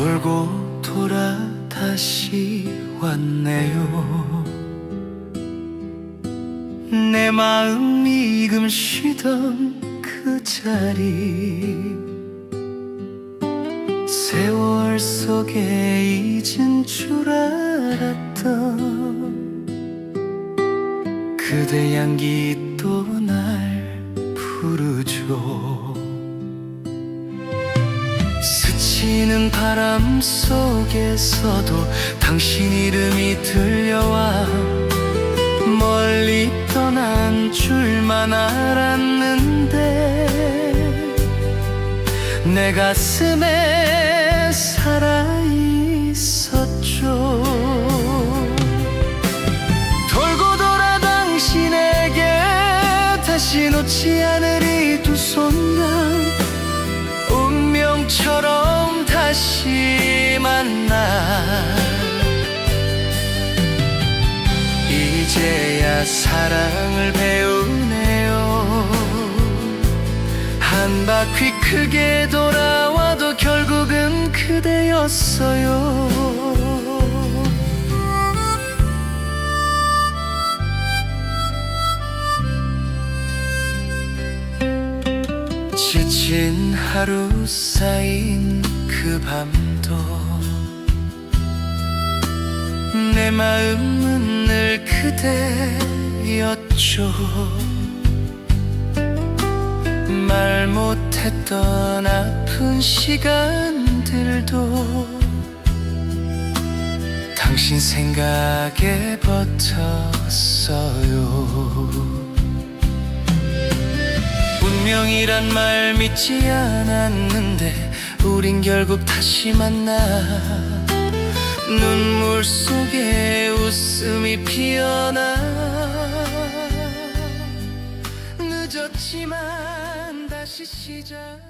돌고 돌아 다시 왔네요. 내 마음이 이금 쉬던 그 자리. 세월 속에 잊은 줄 알았던 그대 향기 또 날 부르죠 바람 속에서도 당신 이름이 들려와 멀리 떠난 줄만 알았는데 내 가슴에 살아 있었죠. 돌고 돌아 당신에게 다시 놓지 이두 손만 사랑을 배우네요. 한 바퀴 크게 돌아와도 결국은 그대였어요. 지친 하루 쌓인 그 밤도 내 마음은 늘 그대였죠. 말 못했던 아픈 시간들도 당신 생각에 버텼어요. 운명이란 말 믿지 않았는데 우린 결국 다시 만나 눈물 속에 웃음 이 피어나 늦었지만 다시 시작